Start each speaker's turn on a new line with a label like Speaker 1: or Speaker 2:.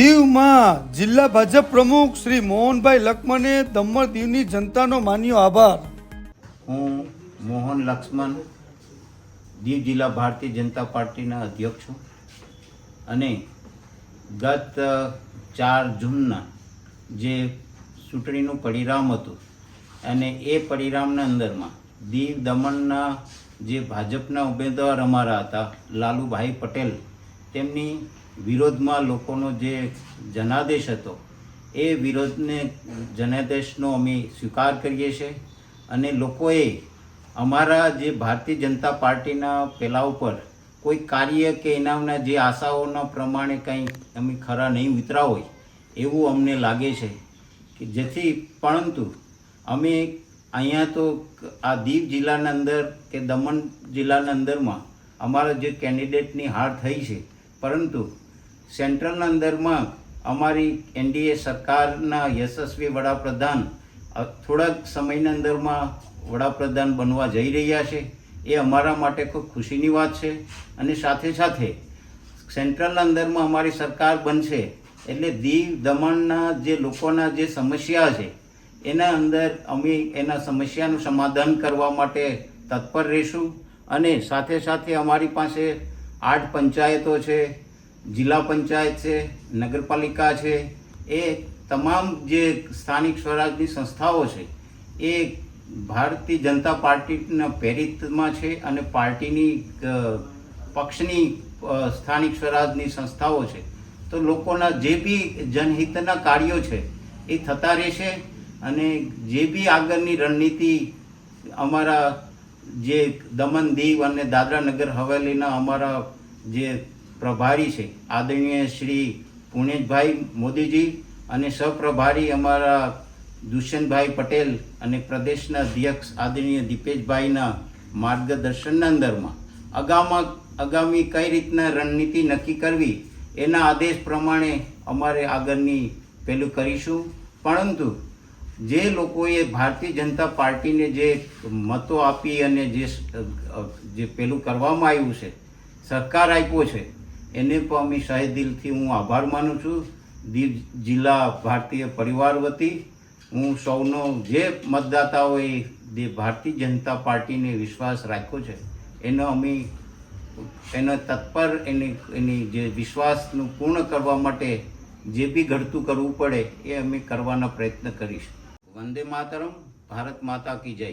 Speaker 1: કાર્યક્રમમાં જિલ્લા ભાજપ પ્રમુખ શ્રી મોહનભાઈ લક્ષ્મણે દમણ દીવની જનતાનો માન્યો આભાર.
Speaker 2: હું મોહન લક્ષ્મણ દીવ જિલ્લા ભારતીય જનતા પાર્ટીના અધ્યક્ષ છું અને ગત ચાર જૂનના જે ચૂંટણીનું પરિણામ હતું અને એ પરિણામના અંદરમાં દીવ દમણના જે ભાજપના ઉમેદવાર અમારા હતા, લાલુભાઈ પટેલ, તેમની વિરોધમાં લોકોનો જે જનાદેશ હતો, એ વિરોધને જનાદેશનો અમે સ્વીકાર કરીએ છીએ અને લોકોએ અમારા જે ભારતીય જનતા પાર્ટીના પેલા ઉપર કોઈ કાર્ય કે એનાના જે આશાઓના પ્રમાણે કંઈ અમે ખરા નહીં ઉતરા હોય, એવું અમને લાગે છે કે જેથી પરંતુ અમે અહીંયા તો આ દીવ જિલ્લાના અંદર કે દમણ જિલ્લાના અંદરમાં અમારા જે કેન્ડિડેટની હાર થઈ છે, પરંતુ સેન્ટ્રલના અંદરમાં અમારી એનડીએ સરકારના યશસ્વી વડાપ્રધાન થોડાક સમયના અંદરમાં વડાપ્રધાન બનવા જઈ રહ્યા છે. એ અમારા માટે ખૂબ ખુશીની વાત છે. અને સાથે સાથે સેન્ટ્રલના અંદરમાં અમારી સરકાર બનશે એટલે દીવ દમણના જે લોકોના જે સમસ્યા છે, એના અંદર અમે એના સમસ્યાનું સમાધાન કરવા માટે તત્પર રહીશું. અને સાથે સાથે અમારી પાસે આઠ પંચાયતો છે જિલ્લા પંચાયત છે, નગરપાલિકા છે, એ તમામ જે સ્થાનિક સ્વરાજની સંસ્થાઓ છે, એ ભારતીય જનતા પાર્ટીના પ્રેરિતમાં છે અને પાર્ટીની પક્ષની સ્થાનિક સ્વરાજની સંસ્થાઓ છે. તો લોકોના જે બી જનહિતના કાર્યો છે, એ થતા રહેશે અને જે બી આગળની રણનીતિ અમારા જે દમણ દીવ અને દાદરા નગર હવેલીના અમારા જે પ્રભારી છે. આદરણીય શ્રી પુણેશભાઈ મોદીજી અને સહપ્રભારી અમારા દુષ્યંતભાઈ પટેલ અને પ્રદેશના અધ્યક્ષ આદરણીય દીપેશભાઈના માર્ગદર્શનના અંદરમાં. અગામાં આગામી કઈ રીતના રણનીતિ નક્કી કરવી એના આદેશ પ્રમાણે અમારે આગળની પેલું કરીશું. પરંતુ જે લોકોએ ભારતીય જનતા પાર્ટીને જે મતો આપી અને જે જે પેલું કરવામાં આવ્યું છે સહકાર આપ્યો છે એને પણ અમે શાહી દિલથી હું આભાર માનું છું. દીવ જિલ્લા ભારતીય પરિવાર વતી હું સૌનો જે મતદાતાઓએ જે ભારતીય જનતા પાર્ટીને વિશ્વાસ રાખ્યો છે, એનો અમે એનો તત્પર એની એની જે વિશ્વાસનું પૂર્ણ કરવા માટે જે બી ઘડતું કરવું પડે એ અમે કરવાના પ્રયત્ન કરીશું. વંદે માતરમ, ભારત માતા કી જય.